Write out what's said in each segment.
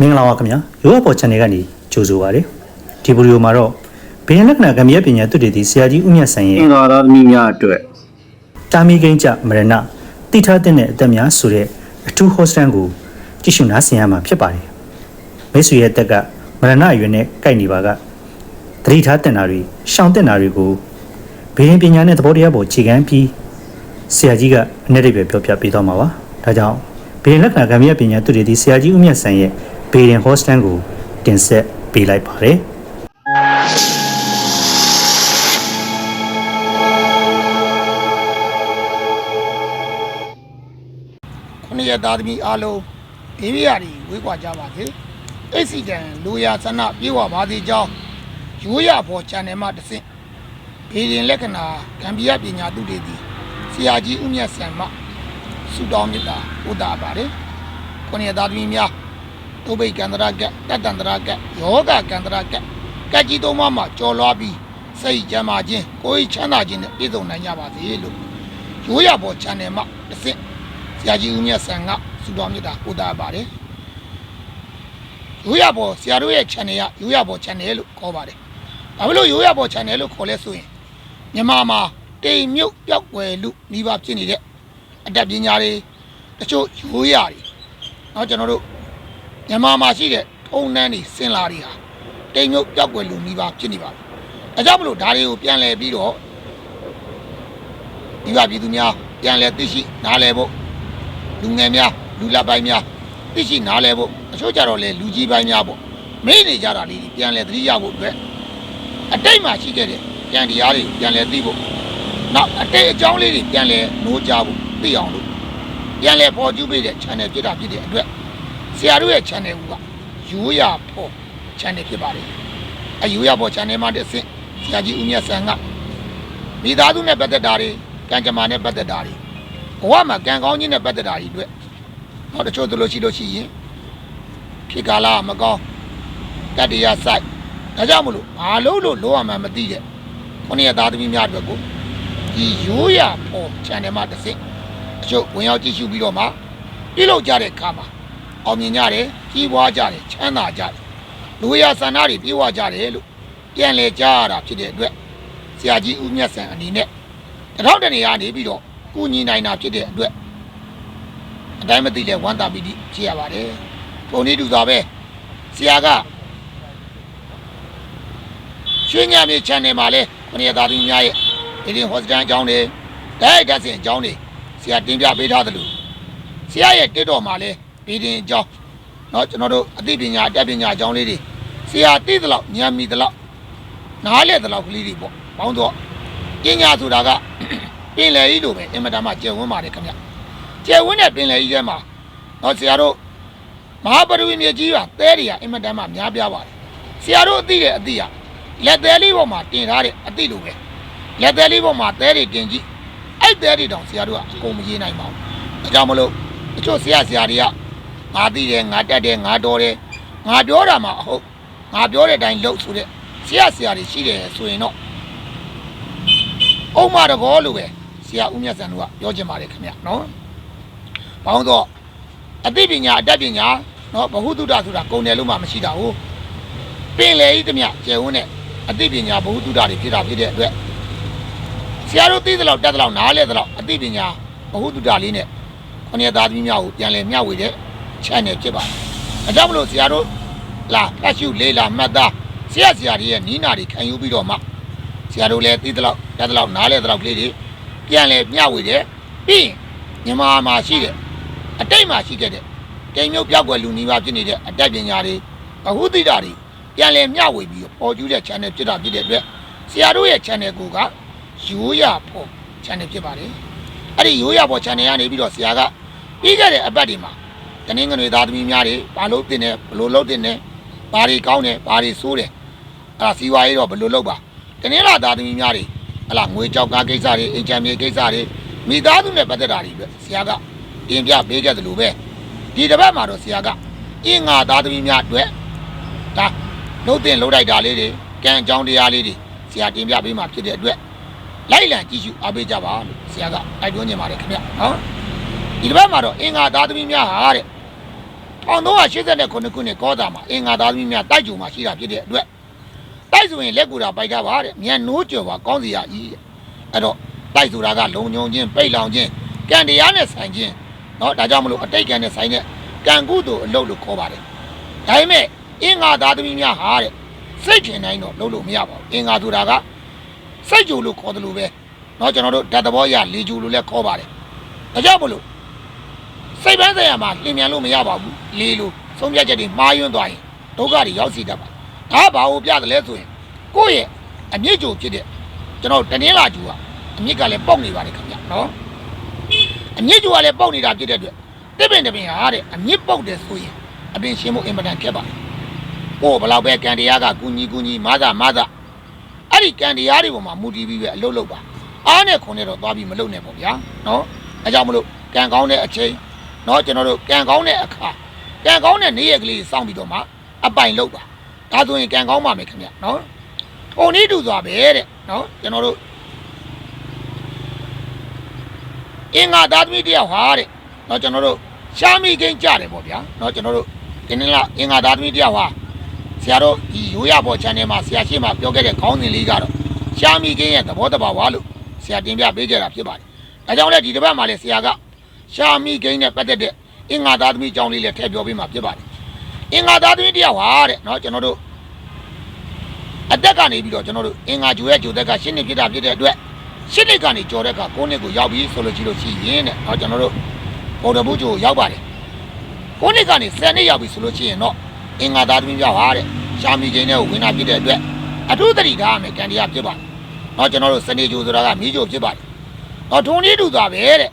မင်္ဂလာပါခင်ဗျာရိုးအပေါ် channel ကနေကြိုဆိုပါရစေဒီဗီဒီယိုမှာတော့ဘိယန်လက္ခဏာကံမြတ်ပညာသူတည်သည့်ဆရာကြီးဦးမြတ်ဆန်ရဲ့အင်္ဂါသားသမီးများအတွက်တာမီကိန်းကြမရဏတိထားတဲ့အသက်များဆိုတဲ့အထူးဟောစတန်ကိုကြည့်ရှုနားဆင်ရမှာဖြစ်ပါတယ်မိတ်ဆွေရဲ့အသက်ကမရဏအရွယ်နဲ့ကိုက်နေပါကသတိထားတင်တာတွေရှောင်တင်တာတွေကိုဘိယန်ပညာနဲ့သဘောတရားပေါ်ခြေခံပြီးဆရာကြီးကအ내ရိပ်ပဲပြောပြပေးသွားမှာပါဒါကြောင့်ဘိယန်လက္ခဏာကံမြတ်ပညာသူတည်သည့်ဆရာကြီးဦးမြတ်ဆန်ရဲ့ ဘေရင်ဟောစတန်ကိုတင်ဆက်ပေးလိုက်ပါတယ်ခုနှစ်ရက်သားသမီးအားလုံးဘေးဘီယာတွေဝေးကွာကြပါစေအက်ဆီဒန်လူရဆန္ဒပြေဝပါသေးကြောင်းရိုးရဖို့ channel မှာတစ်ဆင့်ဘေးရင်လက္ခဏာဂမ်ဘီယာပညာသူတွေသည်ဆရာကြီးဦးမြတ်ဆန်မှဆုတောင်းမြတ်တာဥဒါပါတယ်ခုနှစ်ရက်သားသမီးများ တုဘိတ်ကန္တရာကတတ္တန္တရာကယောဂကန္တရာကကက်ကြီးသုံးပါးမှာကြော်လွားပြီးစိတ်ကြမ်းမာခြင်းကိုယ်ချမ်းသာခြင်းနဲ့ပြည့်စုံနိုင်ကြပါစေလို့ရိုးရဖို့ channel မှာတစ်ဆင့် ဆရာကြီးဦးမြတ်ဆန်ကစုတော်မြတ်တာပို့တာပါတယ်ရိုးရပေါ်ဆရာတို့ရဲ့ channel ကရိုးရပေါ် channel လို့ခေါ်ပါတယ်ဘာဖြစ်လို့ရိုးရပေါ် channel လို့ခေါ်လဲဆိုရင်မြန်မာမှာတိမ်မြုပ်ပျောက်ွယ်လူမိဘဖြစ်နေတဲ့အတတ်ပညာတွေတချို့ရိုးရတွေเนาะကျွန်တော်တို့ မြန်မာမှာရှိတဲ့ထုံနှန်းတွေစင်လာတွေဟာတိမ်မြုပ်ပျောက်ွယ်လူမိဘဖြစ်နေပါဘူးဒါကြောင့်မလို့ဒါတွေကိုပြန်လည်ပြီးတော့မိဘပြည်သူများပြန်လည်သိရှိနားလည်ဖို့လူငယ်များလူလက်ပိုင်းများသိရှိနားလဲဖို့အချို့ကြတော့လေလူကြီးပိုင်းများပေါ့မေ့နေကြတာလေးတွေပြန်လဲသတိရဖို့အတွက်အတိတ်မှာရှိခဲ့တဲ့ပြန်တရားတွေပြန်လဲသိဖို့နောက်အတိတ်အကြောင်းလေးတွေပြန်လဲနိုးကြဖို့သိအောင်လို့ပြန်လဲပေါ်ကျူးပေးတဲ့ channel ဖြစ်တာဖြစ်တဲ့အတွက် ဆရာတို့ရဲ့ channel ကရိုးရဖို့ channel ဖြစ်ပါတယ်အယူရဖို့ channel မှာတစ်ဆင့်ဆရာကြီးဦးမြတ်ဆန်ကမိသားစုနဲ့ပတ်သက်တာတွေကံကြမ္မာနဲ့ပတ်သက်တာတွေဘဝမှာကံကောင်းခြင်းနဲ့ပတ်သက်တာကြီးအတွက်နောက်တချို့သလိုရှိလို့ရှိရင်ဖြစ်ကာလကမကောင်းတတ္တရားဆိုင်ဒါကြောင့်မလို့ဘာလို့လို့လောရမှန်းမသိတဲ့ခုနှစ်ရက်သားသမီးများအတွက်ကိုဒီရိုးရပေါ် channel မှာတစ်ဆင့်အချို့ဝင်ရောက်ကြည့်ရှုပြီးတော့မှပြုလုပ်ကြတဲ့အခါမှာ အောင်မြင်ကြတယ်ကြီးပွားကြတယ်ချမ်းသာကြတယ်လူရဆန္ဒတွေပြေဝကြတယ်လို့ပြန်လဲကြားရတာဖြစ်တဲ့အတွက်ဆရာကြီးဦးမြတ်ဆန်အနေနဲ့တထောက်တနေရနေပြီးတော့ကုညီနိုင်တာဖြစ်တဲ့အတွက်အတိုင်းမသိလဲဝမ်းသာပီတိဖြစ်ရပါတယ်။ပုံနေတူတာပဲဆရာကရွှေညံမြေ channel မှာလဲခொနည်းသားသမီးများရဲ့ဒီရင်ဟောစတန်အကြောင်းတွေတိုက်ဓာတ်စင်အကြောင်းတွေဆရာတင်ပြပေးထားသလိုဆရာရဲ့တက်တော်မှာလဲ ပြည်တင်အကြောင်းเนาะကျွန်တော်တို့အသိပညာအတတ်ပညာအကြောင်းလေးတွေဆရာသိသလောက်ဉာဏ်မီသလောက်နားလဲသလောက်ကလေးတွေပေါ့ပေါင်းတော့ပညာဆိုတာက ပင်လယ်ကြီးလိုပဲအင်မတန်မှကျယ်ဝန်းပါတယ်ခင်ဗျကျယ်ဝန်းတဲ့ပင်လယ်ကြီးထဲမှာတော့ဆရာတို့မဟာပရိဝေမြေကြီးကသဲတွေကအင်မတန်မှများပြားပါတယ်ဆရာတို့အသိတဲ့အသိကလက်သေးလေးပေါ်မှာတင်ထားတဲ့အသိလိုပဲလက်သေးလေးပေါ်မှာသဲတွေတင်ကြည့်အဲ့သဲတွေတောင်ဆရာတို့ကအကုန်မရေးနိုင်ပါဘူးဒါကြောင့်မလို့တချို့ဆရာဆရာတွေက ငါသိတယ်ငါတတ်တယ်ငါတော်တယ်ငါပြောတာမှအဟုတ်ငါပြောတဲ့အတိုင်းလုပ်ဆိုတဲ့ဆရာဆရာတွေရှိတယ်ဆိုရင်တော့အုံမတကောလို့ပဲဆရာဦးမြတ်စံတို့ကပြောချင်ပါတယ်ခင်ဗျနော်။ဘောင်းတော့အသိပညာအတတ်ပညာနော်ဘဟုတုတဆိုတာကုန်တယ်လို့မှမရှိတာဟုတ်။ပင်လေဤသည်မြကျေဝန်းနဲ့အသိပညာဘဟုတုတတွေဖြစ်တာဖြစ်တဲ့အတွက်ဆရာတို့သိသလောက်တတ်သလောက်နားလဲသလောက်အသိပညာဘဟုတုတလေးနဲ့ခொနည်းသားသမီးများကိုပြန်လည်မျှဝေတဲ့ channel ဖြစ်ပါတယ်။အဲကြောင့်မလို့ဆရာတို့လာဖတ်ရှုလေးလာမှတ်သားဆရာဆရာတွေရဲ့နီးနာတွေခံယူပြီးတော့မှဆရာတို့လည်းသိသလောက်တတ်သလောက်နားလဲသလောက်ကလေးတွေပြန်လဲမျှဝေတယ်ပြီးရင်မြန်မာမှာရှိတဲ့အတိတ်မှာရှိခဲ့တဲ့တိမ်မြုပ်ပြောက်ွယ်လူနီးပါးဖြစ်နေတဲ့အတတ်ပညာတွေအဟုသိတာတွေပြန်လဲမျှဝေပြီးတော့ပေါ်ကျူးတဲ့ channel ဖြစ်တာဖြစ်တဲ့အတွက်ဆရာတို့ရဲ့ channel ကိုကရိုးရဖို့ channel ဖြစ်ပါတယ်အဲ့ဒီရိုးရဖို့ channel ကနေပြီးတော့ဆရာကပြီးခဲ့တဲ့အပတ်ဒီမှာ တနင်္ဂနွေသားသမီးများတွေဘာလို့တင်တယ်ဘလို့လုပ်တင်တယ်ဘာတွေကောင်းတယ်ဘာတွေဆိုးတယ်အဲ့ဒါစီဝါရေးတော့ဘလို့လုပ်ပါတနင်္လာသားသမီးများတွေဟလာငွေကြောက်ကားကိစ္စတွေအင်ချမ်းမြေကိစ္စတွေမိသားစုနဲ့ပတ်သက်တာတွေပဲဆရာကတင်ပြပေးခဲ့တယ်လို့ပဲဒီတစ်ပတ်မှာတော့ဆရာကအင်းငါသားသမီးများအတွက်ဒါနှုတ်တင်လှုပ်လိုက်တာလေးတွေကံအကြောင်းတရားလေးတွေဆရာတင်ပြပေးမှာဖြစ်တဲ့အတွက်လိုက်လံကြည့်ရှုအားပေးကြပါလို့ဆရာကတိုက်တွန်းနေပါတယ်ခင်ဗျနော်ဒီတစ်ပတ်မှာတော့အင်းငါသားသမီးများဟာတဲ့ 1389ခုနှစ်ကောသာမှာအင်္ဂါသားသမီးများတိုက်ကြုံမှာရှိတာဖြစ်တဲ့အတွက်တိုက်ဆိုရင်လက်ကူတာပိုက်တာပါတဲ့မြန်နိုးကြော်ပါကောင်းစီရဤတဲ့အဲ့တော့တိုက်ဆိုတာကလုံုံချင်းပိတ်လောင်ချင်းကံတရားနဲ့ဆိုင်ချင်းเนาะဒါကြောင့်မလို့အတိတ်ကံနဲ့ဆိုင်တဲ့ကံကုသိုလ်အလုပ်လို့ခေါ်ပါတယ်ဒါပေမဲ့အင်္ဂါသားသမီးများဟာတဲ့စိတ်ထင်တိုင်းတော့လုပ်လို့မရပါဘူးအင်္ဂါဆိုတာကစိတ်ကြိုလို့ခေါ်တယ်လို့ပဲเนาะကျွန်တော်တို့ဓာတ်သဘောရလေကြိုလို့လည်းခေါ်ပါတယ်ဒါကြောင့်မလို့ စိတ်ပန်းဆိုင်ရာမှာလင်မြန်လို့မရပါဘူးလေးလို့ဆုံးဖြတ်ချက်တွေမှားယွင်းသွားရင်ဒုက္ခတွေရောက်စီတတ်ပါတယ်ဒါကဘာကိုပြတယ်လဲဆိုရင်ကိုယ့်ရဲ့အမြင့်ကြိုဖြစ်တဲ့ကျွန်တော်တနင်္လာကျူကအမြင့်ကလည်းပေါက်နေပါတယ်ခင်ဗျနော်အမြင့်ကြိုကလည်းပေါက်နေတာဖြစ်တဲ့အတွက်တစ်ပင်တစ်ပင်ဟာတဲ့အမြင့်ပေါက်တယ်ဆိုရင်အပင်ရှင်းမှုအင်မတန်ခက်ပါတယ်ကိုယ်ဘလောက်ပဲကံတရားကကုညီကုညီမာသာမာသာအဲ့ဒီကံတရားတွေပေါ်မှာမူတည်ပြီးပဲအလုပ်လုပ်ပါအားနဲ့ခွန်နဲ့တော့သွားပြီးမလုပ်နဲ့ပေါ့ဗျာနော်အဲကြောင့်မလို့ကံကောင်းတဲ့အချိန် เนาะကျွန်တော်တို့ကံကောင်းတဲ့အခါကံကောင်းတဲ့နေ့ရက်ကလေးစောင့်ပြီးတော့မှအပိုင်လောက်ပါဒါဆိုရင်ကံကောင်းပါမယ်ခင်ဗျเนาะထုံနည်းတူစွာပဲတဲ့เนาะကျွန်တော်တို့အင်္ဂါသားသမီးတယောက်ဟာတဲ့เนาะကျွန်တော်တို့ရှားမိကိန်းကြတယ်ပေါ့ဗျာเนาะကျွန်တော်တို့ဒီနေ့ကအင်္ဂါသားသမီးတယောက်ဟာဆရာတို့ဒီရိုးရပေါ် channel မှာဆရာရှိမှပြောခဲ့တဲ့ခေါင်းစဉ်လေးကတော့ရှားမိကိန်းရဲ့သဘောတဘာဝလို့ဆရာတင်ပြပေးကြတာဖြစ်ပါတယ်ဒါကြောင့်လည်းဒီတစ်ပတ်မှာလည်းဆရာက ရှာမိကိန်းနဲ့ပတ်သက်တဲ့အင်္ဂါသားသမီးကြောင်းလေးလည်းထည့်ပြောပေးမှာဖြစ်ပါတယ်။အင်္ဂါသားသမီးတယောက်ဟာတဲ့เนาะကျွန်တော်တို့အသက်ကနေပြီးတော့ကျွန်တော်တို့အင်္ဂါဂျိုရဲ့ဂျိုသက်ကရှင်းနေဖြစ်တာဖြစ်တဲ့အတွက်ရှင်းနေကနေကြော်တဲ့က9နှစ်ကိုရောက်ပြီဆိုလို့ရှိလို့ရှိရင်တဲ့เนาะကျွန်တော်တို့ပေါ်တော်ဘူးဂျိုရောက်ပါတယ်။9နှစ်ကနေ10နှစ်ရောက်ပြီဆိုလို့ရှိရင်တော့အင်္ဂါသားသမီးပြောက်ဟာတဲ့ရှာမိကိန်းနဲ့ကိုဝင်တာဖြစ်တဲ့အတွက်အထူးသတိထားရမယ်ကံတရားဖြစ်ပါတယ်။เนาะကျွန်တော်တို့စနေဂျိုဆိုတာကမီးဂျိုဖြစ်ပါတယ်။เนาะထုံလေးတူသွားပဲတဲ့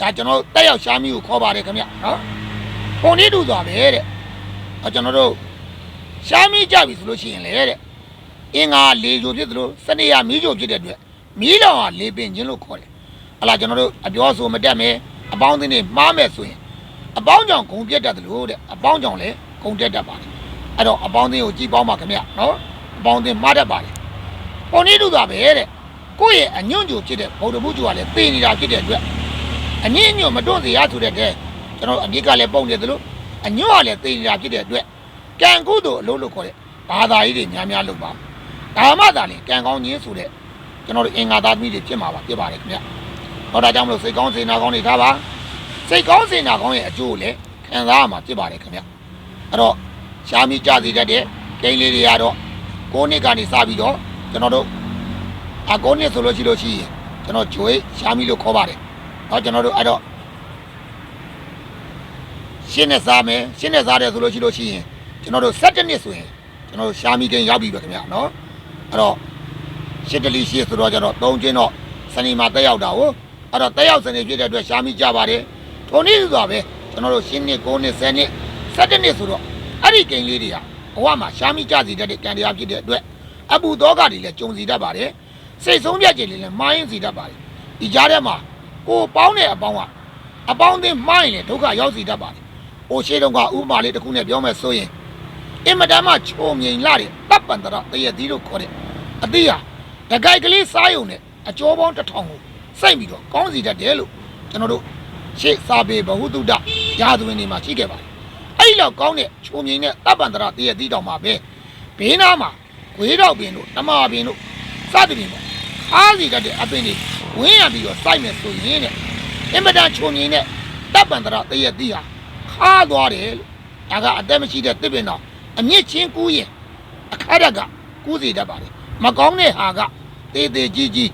ဒါကျွန်တော်တက်ရောက်ရှားမီကိုခေါ်ပါတယ်ခင်ဗျနော်။ပုံလေးတူသွားပဲတဲ့။အဲကျွန်တော်တို့ရှားမီကြပြီဆိုလို့ရှိရင်လေတဲ့အင်္ဂါလေကြိုဖြစ်သလိုစနေရမီးကြိုဖြစ်တဲ့အတွက်မီးလောင်ဟာလေပင်ခြင်းလို့ခေါ်တယ်။ဟလာကျွန်တော်တို့အပြောဆိုမတက်မယ်အပေါင်းအသင်းတွေမှားမယ်ဆိုရင်အပေါင်းကြောင့်ဂုံပြတ်တတ်တယ်လို့တဲ့အပေါင်းကြောင့်လည်းဂုံတက်တတ်ပါတယ်။အဲ့တော့အပေါင်းအသင်းကိုကြည်ပေါင်းပါခင်ဗျနော်။အပေါင်းအသင်းမှားတတ်ပါတယ်။ပုံလေးတူသွားပဲတဲ့။ကိုယ့်ရဲ့အညွန့်ကြိုဖြစ်တဲ့ဗုဒ္ဓဘုရားကလည်းသိနေတာဖြစ်တဲ့အတွက် အမြင့်ညွတ်မတွန့်စေရဆိုတဲ့ကဲကျွန်တော်အမြင့်ကလည်းပုံနေသလိုအညွတ်ကလည်းသိနေတာဖြစ်တဲ့အတွက်ကံကုသိုလ်အလုံးလို့ခေါ်တဲ့ဘာသာရေးတွေများများလုပ်ပါဒါမှသာလေကံကောင်းခြင်းဆိုတဲ့ကျွန်တော်တို့အင်္ဂါသားသမီးတွေဖြစ်မှာပါဖြစ်ပါတယ်ခင်ဗျဟောဒါကြောင့်မလို့စိတ်ကောင်းစေနာကောင်းတွေထားပါစိတ်ကောင်းစေနာကောင်းရဲ့အကျိုးကိုလည်းခံစားရမှာဖြစ်ပါတယ်ခင်ဗျအဲ့တော့ရှားမိကြစေတတ်တဲ့ဂိမ်းလေးတွေကတော့ကိုးနှစ်ကနေစပြီးတော့ကျွန်တော်တို့အကိုးနှစ်ဆိုလို့ရှိလို့ရှိရင်ကျွန်တော်ဂျွေရှားမိလို့ခေါ်ပါတယ် ဟောကျွန်တော်တို့အဲ့တော့ရှင်းနဲ့စားမယ်ရှင်းနဲ့စားတယ်ဆိုလို့ရှိလို့ရှိရင်ကျွန်တော်တို့7နှစ်ဆိုရင်ကျွန်တော်တို့ရှာမီကင်ရောက်ပြီပဲခင်ဗျာနော်အဲ့တော့ရှစ်တလီရှိဆိုတော့ကျွန်တော်၃ကျင်းတော့စနေမှာတက်ရောက်တာဟုတ်အဲ့တော့တက်ရောက်စနေဖြစ်တဲ့အတွက်ရှာမီကြပါတယ်ထုံနည်းဆိုတာပဲကျွန်တော်တို့ရှင်းနှစ်၉နှစ်10နှစ်7နှစ်ဆိုတော့အဲ့ဒီကင်လေးတွေဟာဘဝမှာရှာမီကြစီတတ်တဲ့ကံတရားဖြစ်တဲ့အတွက်အပူသောကတွေလည်းကြုံစီတတ်ပါတယ်စိတ်ဆုံးဖြတ်ခြင်းတွေလည်းမှားယဉ်စီတတ်ပါတယ်ဒီကြားထဲမှာ ကိုပေါင်းတဲ့အပေါင်းကအပေါင်းအသင်းမိုင်းလေဒုက္ခရောက်စီတတ်ပါတယ်။အိုရှိတုန်းကဥပမာလေးတစ်ခုနဲ့ပြောမယ်ဆိုရင်အင်မတန်မှချုံမြိန်လာတဲ့တပ်ပန္တရတရသီးလို့ခေါ်တဲ့အတိဟာတကြိုက်ကလေးစားယုံနဲ့အကျော်ပေါင်းတစ်ထောင်ကိုစိုက်ပြီးတော့ကောင်းစီတတ်တယ်လို့ကျွန်တော်တို့ရှေ့စာပေဘဟုတုတရာဇဝင်တွေမှာရှိခဲ့ပါတယ်။အဲ့ဒီလောက်ကောင်းတဲ့ချုံမြိန်တဲ့တပ်ပန္တရတရသီးတောင်မှာပဲဘေးနားမှာခွေးတော့ပင်တို့တမာပင်တို့စသဖြင့်ပေါ့အားစီတတ်တဲ့အပင်တွေ ဝင်းရပြီးတော့စိုက်မယ်ဆိုရင်တဲ့အင်မတန်ချုံငင်းတဲ့တပ်ပန္တရာတရတိဟာခါသွားတယ်လို့ဒါကအသက်မရှိတဲ့တစ်ပင်တော်အမြင့်ချင်းကူးရင်အခါရက်ကကူးစီတတ်ပါတယ်မကောင်းတဲ့ဟာကတေးသေးကြီးကြီး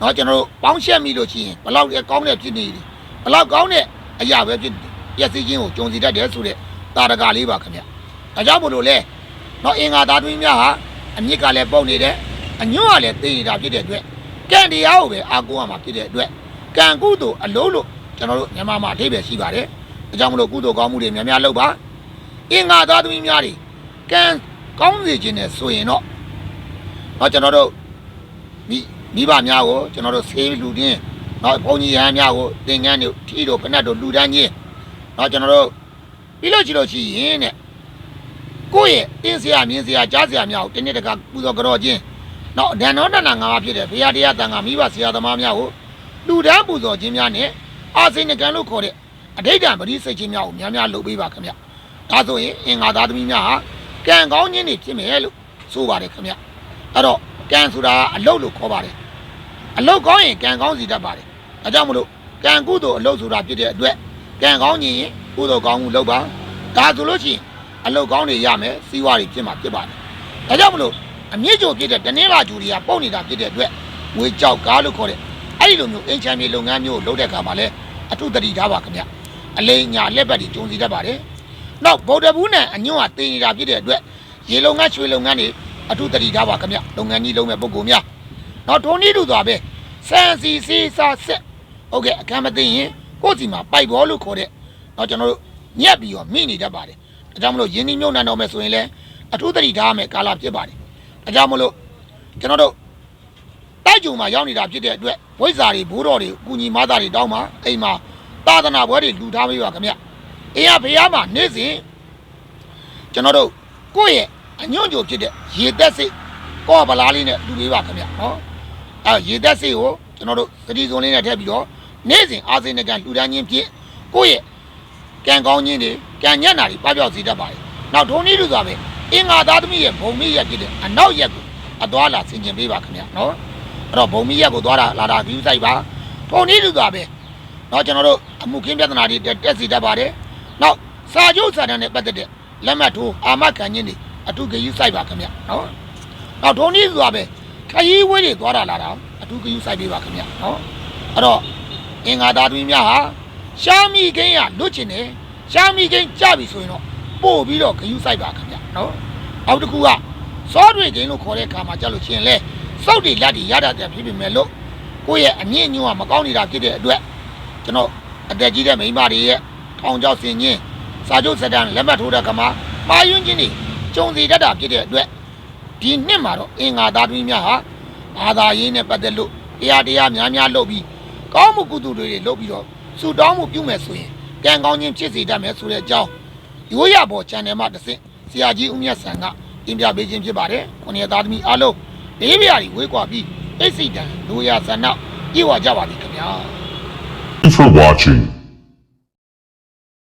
တော့ကျွန်တော်တို့ပေါင်းချက်မိလို့ရှိရင်ဘလောက်ကောင်းတဲ့ဖြစ်နေတယ်ဘလောက်ကောင်းတဲ့အရာပဲဖြစ်ပျက်စီးခြင်းကိုကြုံစီတတ်တယ်ဆိုတဲ့တာရကလေးပါခင်ဗျဒါကြောင့်မို့လို့လဲတော့အင်္ဂါဓာတ်တွင်းများဟာအမြင့်ကလည်းပေါက်နေတယ်အညွန့်ကလည်းသိနေတာဖြစ်တဲ့အတွက် ကံတရားကိုပဲအာကိုရမှာဖြစ်တဲ့အတွက်ကံကုသိုလ်အလုံးလို့ကျွန်တော်တို့မြန်မာမှာအသေးပဲရှိပါတယ်။အကြောင်းမလို့ကုသိုလ်ကောင်းမှုတွေများများလုပ်ပါ။အင်္ဂါသားသမီးများတွေကံကောင်းစေခြင်းနဲ့ဆိုရင်တော့ဟောကျွန်တော်တို့မိမိဘများကိုကျွန်တော်တို့ဆေးလူတင်းနော်ဘုန်းကြီးရဟန်းများကိုသင်္ကန်းတို့ထီတို့ဖဏတ်တို့လူတန်းချင်းနော်ကျွန်တော်တို့ပြီးလို့ကြည့်လို့ရှိရင်တဲ့ကိုယ့်ရဲ့တင်းစရာမြင်းစရာကြားစရာများကိုတင်းတဲ့တကပူဇော်ကြောခြင်း နောက်ဒဏ္ဍောတဏ္ဍငါးပါးဖြစ်တဲ့ဘုရားတရားတန်ခါမိဘဆရာသမားများကိုလူတန်းပူဇော်ခြင်းများနဲ့အာစိဏကံလို့ခေါ်တဲ့အဋိဋ္ဌံပရိစိတ်ခြင်းများကိုများများလုပ်ပေးပါခင်ဗျဒါဆိုရင်အင်္ဂါသားသမီးများဟာကံကောင်းခြင်းတွေဖြစ်မယ်လို့ဆိုပါတယ်ခင်ဗျအဲ့တော့ကံဆိုတာကအလုတ်လို့ခေါ်ပါတယ်အလုတ်ကောင်းရင်ကံကောင်းစီတတ်ပါတယ်ဒါကြောင့်မလို့ကံကုသိုလ်အလုတ်ဆိုတာဖြစ်တဲ့အတွက်ကံကောင်းခြင်းရင်ကုသိုလ်ကောင်းမှုလုပ်ပါဒါဆိုလို့ရှိရင်အလုတ်ကောင်းတွေရမယ်စီးပွားတွေဖြစ်မှာဖြစ်ပါတယ်ဒါကြောင့်မလို့ အမြင့်ကျုံဖြစ်တဲ့တနင်္လာကျူတွေကပုံနေတာဖြစ်တဲ့အတွက်ငွေကြောက်ကားလို့ခေါ်တဲ့အဲ့ဒီလိုမျိုးအင်ချမ်းမြေလုပ်ငန်းမျိုးကိုလုပ်တဲ့အခါမှာလဲအထုတတိထားပါခင်ဗျအလိမ်ညာလက်ပတ်တွေကျုံစီတတ်ပါတယ်နောက်ဗုဒ္ဓဘူးနဲ့အညွန့်ကတင်နေတာဖြစ်တဲ့အတွက်ရေလုံငန်းရွှေလုံငန်းတွေအထူးတတိထားပါခင်ဗျလုပ်ငန်းကြီးလုံးမဲ့ပုံကူများနောက်ထုံးနည်းတူသွားပဲစံစီစီစာဆက်ဟုတ်ကဲ့အခမ်းမသိရင်ကိုယ့်စီမှာပိုက်ဘောလို့ခေါ်တဲ့နောက်ကျွန်တော်တို့ညက်ပြီးတော့မိနေတတ်ပါတယ်ဒါကြောင့်မလို့ယင်းနှမြုံနှံတော်မယ်ဆိုရင်လည်းအထူးတတိထားမယ်ကာလဖြစ်ပါတယ် ဒါကြောင့်မလို့ကျွန်တော်တို့တိုက်ကြုံမှာရောက်နေတာဖြစ်တဲ့အတွက်ဝိဇ္ဇာတွေဘိုးတော်တွေကုညီမသားတွေတောင်းမှာအိမ်မှာသာသနာဘွဲတွေလူထားပေးပါခင်ဗျအေးရဖေးရမှာနေ့စဉ်ကျွန်တော်တို့ကိုယ့်ရဲ့အညွန့်ကြိုဖြစ်တဲ့ရေသက်စိတ်ကော့ဗလားလေးနဲ့လူပေးပါခင်ဗျနော်အဲရေသက်စိတ်ကိုကျွန်တော်တို့သတိစုံလေးနဲ့ထည့်ပြီးတော့နေ့စဉ်အာစိနဲ့ကလူတန်းချင်းဖြင့်ကိုယ့်ရဲ့ကံကောင်းခြင်းတွေကံညံ့တာတွေပပျောက်စေတတ်ပါတယ်နောက်ဒုံနည်းလူဆိုပဲ အင်္ဂါသားသမီးရဲ့ဘုံမိရက်ဖြစ်တဲ့အနောက်ရက်ကိုအသွားလာဆင်ကျင်ပေးပါခင်ဗျနော်အဲ့တော့ဘုံမိရက်ကိုသွားတာလာတာဂယူဆိုင်ပါဒုံနည်းလူဆိုပဲနော်ကျွန်တော်တို့အမှုခင်းပြဿနာတွေတက်တက်စီတတ်ပါတယ်နောက်စာချုပ်စာတမ်းနဲ့ပတ်သက်တဲ့လက်မှတ်ထိုးအာမခံခြင်းတွေအထုကယူစိုက်ပါခင်ဗျနော်နောက်ဒုံနည်းဆိုတာပဲခရီးဝေးတွေသွားတာလာတာအထုကယူစိုက်ပေးပါခင်ဗျနော်အဲ့တော့အင်္ဂါသားသမီးများဟာရှားမိကိန်းရလွတ်ချင်တယ်ရှားမိကိန်းကြပြီဆိုရင်တော့ ပို့ပြီးတော့ဂယူစိုက်ပါခင်ဗျနော်အောက်တစ်ခုကစောတွေကိန်းလို့ခေါ်တဲ့အခါမှာကြလို့ရှိရင်လေစောက်တွေလက်တွေရတာတဲ့ဖြစ်ပြီမဲ့လို့ကိုယ့်ရဲ့အမြင့်ညွန့်ကမကောင်းနေတာဖြစ်တဲ့အတွက်ကျွန်တော်အသက်ကြီးတဲ့မိန်းမတွေရဲ့ထောင်ချောက်ဆင်ခြင်းစာချုပ်စတန်လက်မှတ်ထိုးတဲ့ကမှာမှာယွန်းခြင်းတွေကျုံစီတတ်တာဖြစ်တဲ့အတွက်ဒီနှစ်မှာတော့အင်္ဂါသားသမီးများဟာဘာသာရေးနဲ့ပတ်သက်လို့တရားတရားများများလုပ်ပြီးကောင်းမှုကုသိုလ်တွေလုပ်ပြီးတော့စုတောင်းမှုပြုမယ်ဆိုရင်ကံကောင်းခြင်းဖြစ်စေတတ်မယ်ဆိုတဲ့အကြောင်း ရိုးရပေါ် channel မှာတစ်ဆင့်ဆရာကြီးဦးမြတ်ဆန်ကတင်ပြပေးခြင်းဖြစ်ပါတယ်။ခုနှစ်သားသမီးအားလုံးဘေးပြားကြီးဝေးကွာပြီးအိတ်စိတ်တန်လူရဆန္ဒပြေဝကြပါသည်ခင်ဗျာ။ Thank you for watching.